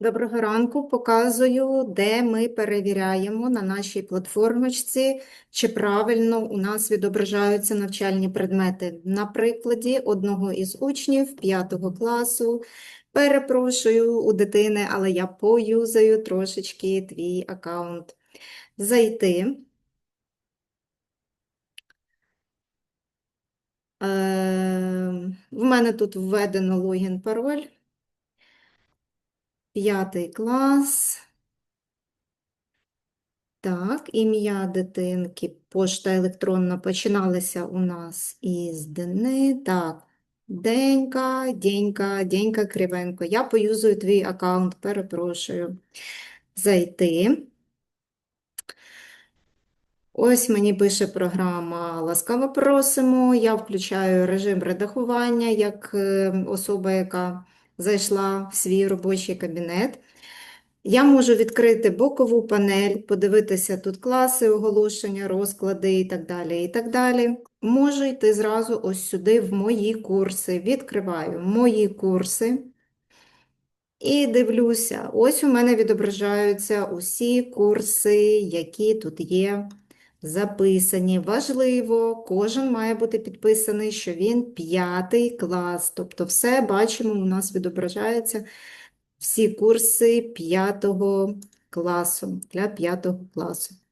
Доброго ранку. Показую, де ми перевіряємо на нашій платформочці, чи правильно у нас відображаються навчальні предмети. На прикладі одного із учнів 5 класу. Перепрошую у дитини, але я поюзаю трошечки твій аккаунт. Зайти. Е, В мене тут введено логін, пароль. П'ятий клас. Так, ім'я дитинки, пошта електронна починалися у нас із Дени. Так, Денька, Денька, Денька Кривенко. Я поюзую твій аккаунт, перепрошую. Зайти. Ось мені пише програма Ласкаво просимо. Я включаю режим редагування як е, особа, яка зайшла в свій робочий кабінет. Я можу відкрити бокову панель, подивитися тут класи, оголошення, розклади і так далі. і так далі. Можу йти зразу ось сюди в мої курси. Відкриваю мої курси і дивлюся. Ось у мене відображаються усі курси, які тут є записані. Важливо, кожен має бути підписаний, що він п'ятий клас. Тобто все бачимо, у нас відображається всі курси п'ятого класу для п'ятого класу.